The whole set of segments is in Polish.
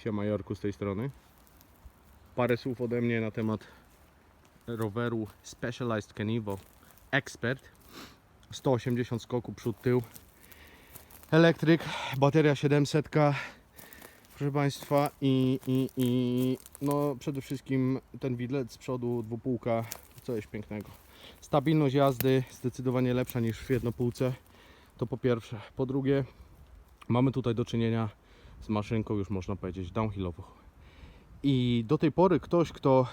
Siema Jorku z tej strony. Parę słów ode mnie na temat roweru Specialized Canivo Expert. 180 skoku przód tył. Elektryk, bateria 700. Proszę Państwa i, i, i no przede wszystkim ten widlet z przodu dwupółka, coś pięknego. Stabilność jazdy zdecydowanie lepsza niż w jednopółce. To po pierwsze. Po drugie, mamy tutaj do czynienia z maszynką, już można powiedzieć, downhillową. I do tej pory ktoś, kto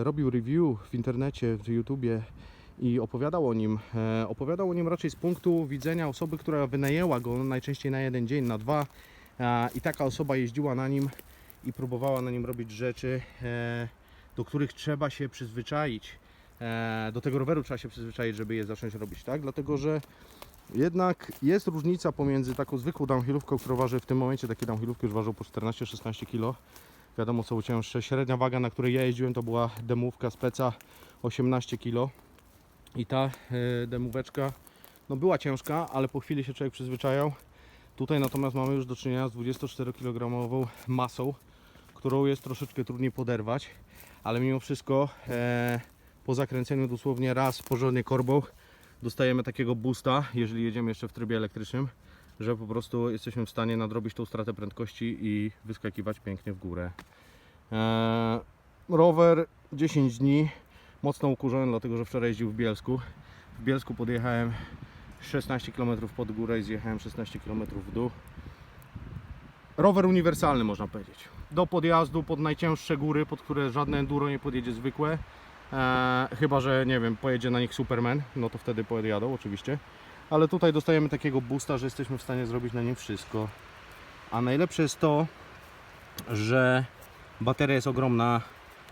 e, robił review w internecie, w YouTubie i opowiadał o nim, e, opowiadał o nim raczej z punktu widzenia osoby, która wynajęła go najczęściej na jeden dzień, na dwa i taka osoba jeździła na nim i próbowała na nim robić rzeczy, e, do których trzeba się przyzwyczaić. Do tego roweru trzeba się przyzwyczaić, żeby je zacząć robić, tak? Dlatego, że jednak jest różnica pomiędzy taką zwykłą downhillówką, która waży w tym momencie, takie downhillówki już ważą po 14-16 kg. Wiadomo są cięższe. Średnia waga, na której ja jeździłem, to była demówka speca 18 kg. I ta e, demóweczka no była ciężka, ale po chwili się człowiek przyzwyczajał. Tutaj natomiast mamy już do czynienia z 24 kg masą, którą jest troszeczkę trudniej poderwać, ale mimo wszystko e, po zakręceniu dosłownie raz porządnie korbą dostajemy takiego boosta, jeżeli jedziemy jeszcze w trybie elektrycznym, że po prostu jesteśmy w stanie nadrobić tą stratę prędkości i wyskakiwać pięknie w górę. Eee, rower 10 dni, mocno ukurzony, dlatego że wczoraj jeździł w Bielsku. W Bielsku podjechałem 16 km pod górę i zjechałem 16 km w dół. Rower uniwersalny można powiedzieć. Do podjazdu pod najcięższe góry, pod które żadne enduro nie podjedzie zwykłe. Eee, chyba, że nie wiem, pojedzie na nich Superman, no to wtedy podjadą oczywiście. Ale tutaj dostajemy takiego boosta, że jesteśmy w stanie zrobić na nim wszystko. A najlepsze jest to, że bateria jest ogromna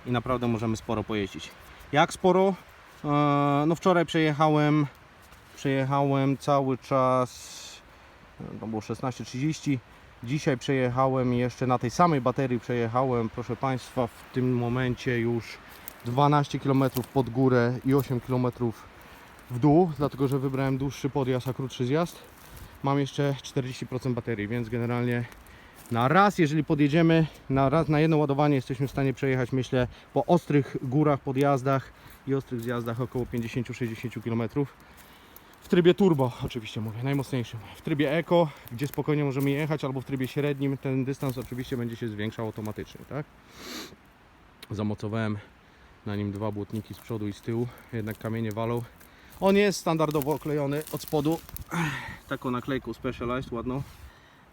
i naprawdę możemy sporo pojeździć. Jak sporo? Eee, no wczoraj przejechałem, przejechałem cały czas, e, to było 16.30. Dzisiaj przejechałem jeszcze na tej samej baterii przejechałem, proszę Państwa, w tym momencie już 12 km pod górę i 8 km w dół, dlatego że wybrałem dłuższy podjazd, a krótszy zjazd. Mam jeszcze 40% baterii, więc generalnie na raz, jeżeli podjedziemy, na raz, na jedno ładowanie jesteśmy w stanie przejechać, myślę, po ostrych górach, podjazdach i ostrych zjazdach około 50-60 km. W trybie turbo, oczywiście mówię, najmocniejszym. W trybie eco, gdzie spokojnie możemy jechać, albo w trybie średnim, ten dystans oczywiście będzie się zwiększał automatycznie, tak? Zamocowałem na nim dwa błotniki z przodu i z tyłu, jednak kamienie walą. On jest standardowo oklejony od spodu taką naklejką Specialized ładną.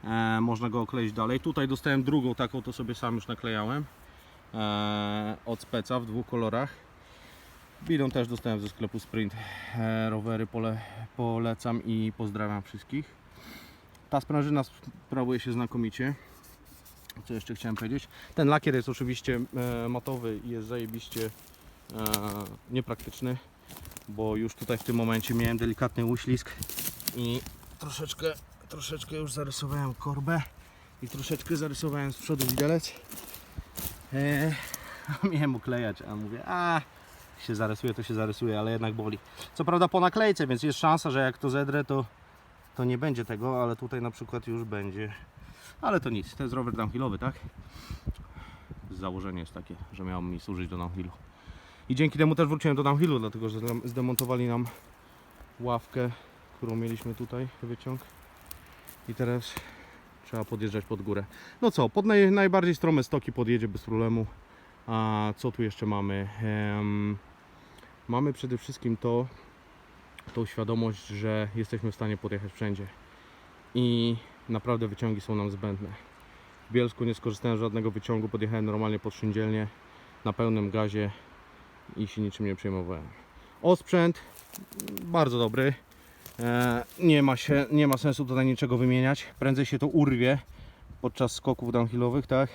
E, można go okleić dalej. Tutaj dostałem drugą taką, to sobie sam już naklejałem e, od speca w dwóch kolorach. Bidon też dostałem ze sklepu Sprint. E, rowery pole, polecam i pozdrawiam wszystkich. Ta sprężyna sprawuje się znakomicie. Co jeszcze chciałem powiedzieć? Ten lakier jest oczywiście e, matowy i jest zajebiście e, niepraktyczny, bo już tutaj w tym momencie miałem delikatny uślizg i troszeczkę, troszeczkę już zarysowałem korbę i troszeczkę zarysowałem z przodu widelec. E, miałem uklejać, a mówię, a się zarysuje, to się zarysuje, ale jednak boli. Co prawda po naklejce, więc jest szansa, że jak to zedrę, to, to nie będzie tego, ale tutaj na przykład już będzie. Ale to nic, to jest rower downhillowy, tak? Założenie jest takie, że miał mi służyć do downhillu. I dzięki temu też wróciłem do downhillu, dlatego że zdem- zdemontowali nam ławkę, którą mieliśmy tutaj, wyciąg. I teraz trzeba podjeżdżać pod górę. No co, pod naj, najbardziej strome stoki podjedzie bez problemu. A co tu jeszcze mamy? Mamy przede wszystkim to, tą świadomość, że jesteśmy w stanie podjechać wszędzie. I naprawdę wyciągi są nam zbędne. W Bielsku nie skorzystałem z żadnego wyciągu, podjechałem normalnie pod szyndzielnię na pełnym gazie i się niczym nie przejmowałem. Osprzęt bardzo dobry. E, nie, ma się, nie ma sensu tutaj niczego wymieniać. Prędzej się to urwie podczas skoków downhillowych, tak?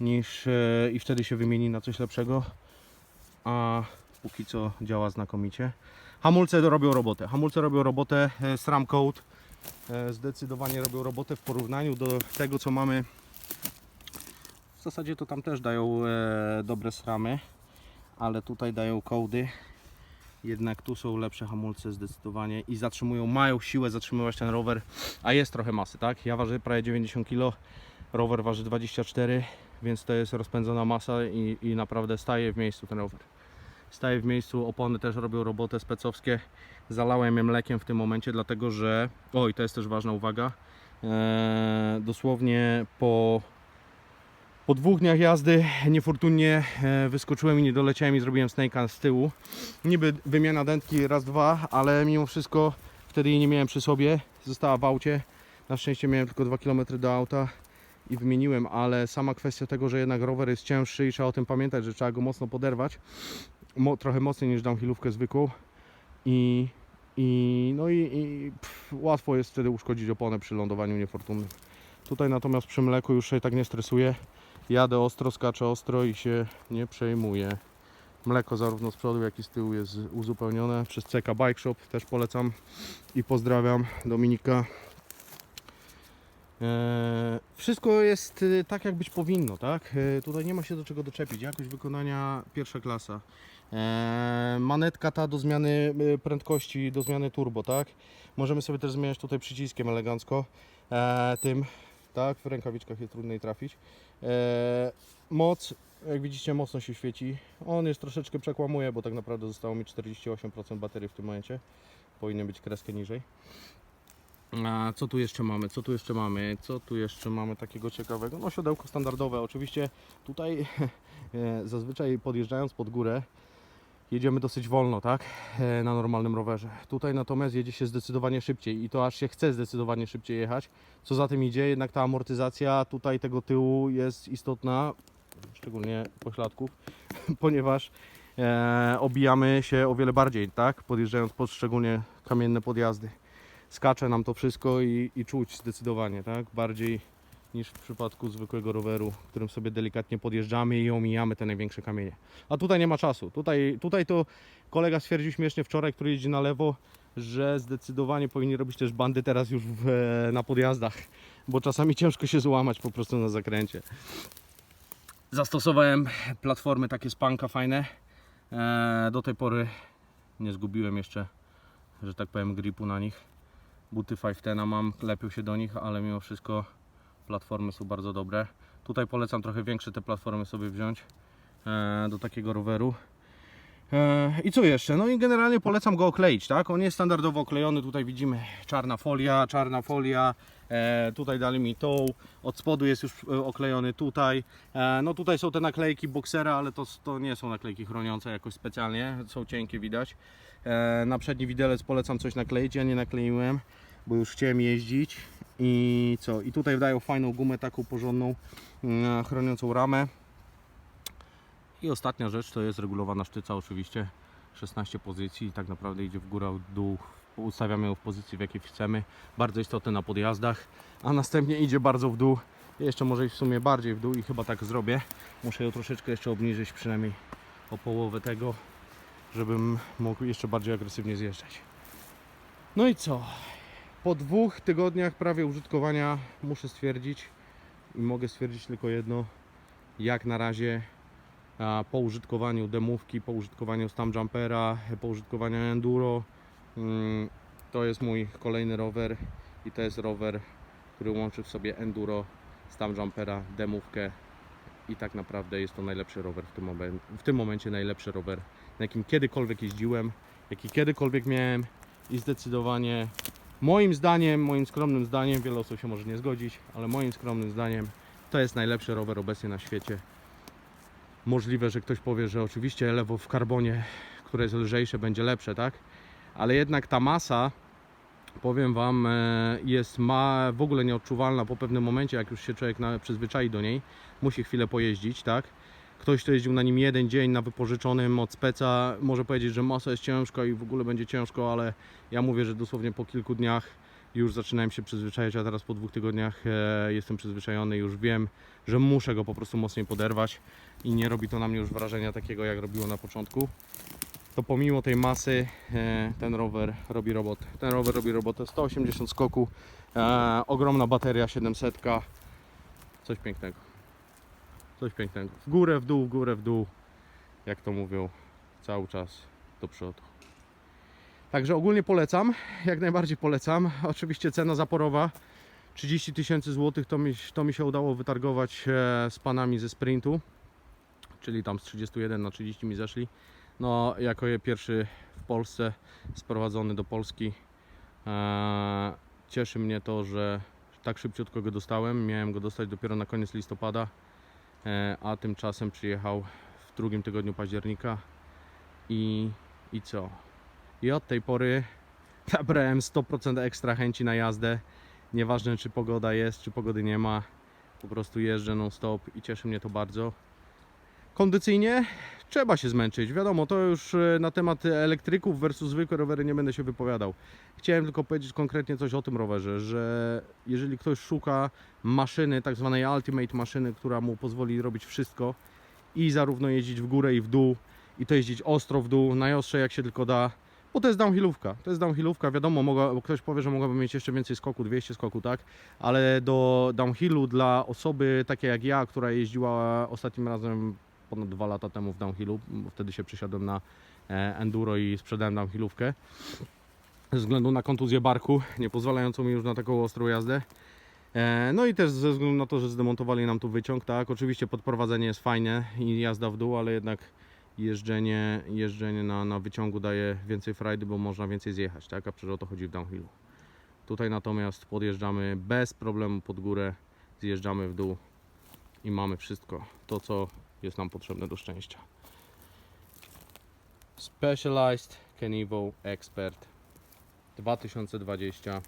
Niż e, i wtedy się wymieni na coś lepszego. A póki co działa znakomicie. Hamulce robią robotę. Hamulce robią robotę. e, SRAM Code zdecydowanie robią robotę w porównaniu do tego, co mamy. W zasadzie to tam też dają e, dobre SRAMy, ale tutaj dają kołdy. Jednak tu są lepsze hamulce zdecydowanie i zatrzymują, mają siłę zatrzymywać ten rower, a jest trochę masy, tak? Ja ważę prawie 90 kg, Rower waży 24, więc to jest rozpędzona masa i, i naprawdę staje w miejscu ten rower. Staje w miejscu, opony też robią robotę specowskie. Zalałem je mlekiem w tym momencie, dlatego że, oj, to jest też ważna uwaga, eee, dosłownie po, po dwóch dniach jazdy niefortunnie e, wyskoczyłem i nie doleciałem i zrobiłem snake'a z tyłu. Niby wymiana dętki raz, dwa, ale mimo wszystko wtedy jej nie miałem przy sobie, została w aucie. Na szczęście miałem tylko 2 km do auta i wymieniłem, ale sama kwestia tego, że jednak rower jest cięższy i trzeba o tym pamiętać, że trzeba go mocno poderwać, mo, trochę mocniej niż downhillówkę zwykłą i, i no i, i pff, łatwo jest wtedy uszkodzić oponę przy lądowaniu niefortunnym. Tutaj natomiast przy mleku już się tak nie stresuję, jadę ostro, skaczę ostro i się nie przejmuję. Mleko zarówno z przodu, jak i z tyłu jest uzupełnione przez CK Bike Shop, też polecam i pozdrawiam Dominika. Eee, wszystko jest y, tak, jak być powinno, tak? E, tutaj nie ma się do czego doczepić. Jakość wykonania pierwsza klasa. Eee, manetka ta do zmiany y, prędkości, do zmiany turbo, tak? Możemy sobie też zmieniać tutaj przyciskiem elegancko. Eee, tym, tak? W rękawiczkach jest trudniej trafić. Eee, moc, jak widzicie, mocno się świeci. On jest troszeczkę przekłamuje, bo tak naprawdę zostało mi 48% baterii w tym momencie. Powinien być kreskę niżej. A co tu jeszcze mamy? Co tu jeszcze mamy? Co tu jeszcze mamy takiego ciekawego? No siodełko standardowe. Oczywiście tutaj e, zazwyczaj podjeżdżając pod górę jedziemy dosyć wolno, tak? E, Na normalnym rowerze. Tutaj natomiast jedzie się zdecydowanie szybciej i to aż się chce zdecydowanie szybciej jechać. Co za tym idzie, jednak ta amortyzacja tutaj tego tyłu jest istotna, szczególnie pośladków, ponieważ e, obijamy się o wiele bardziej, tak? Podjeżdżając pod szczególnie kamienne podjazdy skacze nam to wszystko i, i czuć zdecydowanie, tak? Bardziej niż w przypadku zwykłego roweru, którym sobie delikatnie podjeżdżamy i omijamy te największe kamienie. A tutaj nie ma czasu. Tutaj, tutaj to kolega stwierdził śmiesznie wczoraj, który jeździ na lewo, że zdecydowanie powinni robić też bandy teraz już w, na podjazdach, bo czasami ciężko się złamać po prostu na zakręcie. Zastosowałem platformy takie z panka fajne. Eee, do tej pory nie zgubiłem jeszcze, że tak powiem, gripu na nich buty 510 mam, lepią się do nich, ale mimo wszystko platformy są bardzo dobre. Tutaj polecam trochę większe te platformy sobie wziąć e, do takiego roweru. E, I co jeszcze? No i generalnie polecam go okleić, tak? On jest standardowo oklejony, tutaj widzimy czarna folia, czarna folia, e, tutaj dali mi tą, od spodu jest już e, oklejony tutaj. E, no tutaj są te naklejki boksera, ale to, to nie są naklejki chroniące jakoś specjalnie, są cienkie widać. E, na przedni widelec polecam coś nakleić, ja nie nakleiłem, bo już chciałem jeździć. I co? I tutaj dają fajną gumę, taką porządną, mm, chroniącą ramę. I ostatnia rzecz to jest regulowana sztyca oczywiście. 16 pozycji, tak naprawdę idzie w górę, w dół. Ustawiamy ją w pozycji w jakiej chcemy. Bardzo istotne na podjazdach. A następnie idzie bardzo w dół. Jeszcze może iść w sumie bardziej w dół i chyba tak zrobię. Muszę ją troszeczkę jeszcze obniżyć, przynajmniej o połowę tego, żebym mógł jeszcze bardziej agresywnie zjeżdżać. No i co? Po dwóch tygodniach prawie użytkowania muszę stwierdzić i mogę stwierdzić tylko jedno. Jak na razie po użytkowaniu demówki, po użytkowaniu Stam Jumpera, po użytkowaniu Enduro mm, to jest mój kolejny rower i to jest rower, który łączy w sobie Enduro, Stam Jumpera, demówkę i tak naprawdę jest to najlepszy rower w tym, momen- w tym momencie najlepszy rower na jakim kiedykolwiek jeździłem, jaki kiedykolwiek miałem i zdecydowanie moim zdaniem, moim skromnym zdaniem, wiele osób się może nie zgodzić, ale moim skromnym zdaniem to jest najlepszy rower obecnie na świecie. Możliwe, że ktoś powie, że oczywiście lewo w karbonie, które jest lżejsze, będzie lepsze, tak? Ale jednak ta masa, powiem Wam, e, jest ma w ogóle nieodczuwalna po pewnym momencie, jak już się człowiek przyzwyczai do niej, musi chwilę pojeździć, tak? Ktoś, kto jeździł na nim jeden dzień na wypożyczonym od speca, może powiedzieć, że masa jest ciężka i w ogóle będzie ciężko, ale ja mówię, że dosłownie po kilku dniach już zaczynałem się przyzwyczajać, a teraz po dwóch tygodniach e, jestem przyzwyczajony, już wiem, że muszę go po prostu mocniej poderwać i nie robi to na mnie już wrażenia takiego, jak robiło na początku. To pomimo tej masy e, ten rower robi robotę. Ten rower robi robotę 180 skoku, e, ogromna bateria 700, coś pięknego. Coś pięknego. W górę, w dół, w górę, w dół. Jak to mówią, cały czas do przodu. Także ogólnie polecam, jak najbardziej polecam. Oczywiście cena zaporowa, 30 tysięcy złotych to mi, to mi się udało wytargować e, z panami ze sprintu, czyli tam z 31 na 30 mi zeszli. No, jako je pierwszy w Polsce sprowadzony do Polski, e, cieszy mnie to, że tak szybciutko go dostałem. Miałem go dostać dopiero na koniec listopada, a tymczasem przyjechał w drugim tygodniu października i, i co? I od tej pory nabrałem 100% ekstra chęci na jazdę. Nieważne czy pogoda jest, czy pogody nie ma. Po prostu jeżdżę non stop i cieszy mnie to bardzo. Kondycyjnie trzeba się zmęczyć. Wiadomo, to już e, na temat elektryków versus zwykłe rowery nie będę się wypowiadał. Chciałem tylko powiedzieć konkretnie coś o tym rowerze, że jeżeli ktoś szuka maszyny, tak zwanej ultimate maszyny, która mu pozwoli robić wszystko i zarówno jeździć w górę i w dół, i to jeździć ostro w dół, najostrze jak się tylko da, bo to jest downhillówka. To jest downhillówka, wiadomo, mogła, ktoś powie, że mogłaby mieć jeszcze więcej skoku, 200 skoku, tak? Ale do downhillu dla osoby takiej jak ja, która jeździła ostatnim razem ponad dwa lata temu w downhillu, wtedy się przesiadłem na e, enduro i sprzedałem downhillówkę ze względu na kontuzję barku, nie pozwalającą mi już na taką ostrą jazdę. E, No i też ze względu na to, że zdemontowali nam tu wyciąg, tak, oczywiście podprowadzenie jest fajne i jazda w dół, ale jednak jeżdżenie, jeżdżenie na, na wyciągu daje więcej frajdy, bo można więcej zjechać, tak, a przecież o to chodzi w downhillu. Tutaj natomiast podjeżdżamy bez problemu pod górę, zjeżdżamy w dół i mamy wszystko, to co jest nam potrzebne do szczęścia. Specialized Kenevo Expert 2020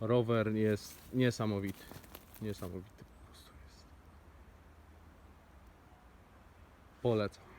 Rower jest niesamowity. Niesamowity po prostu jest. Polecam.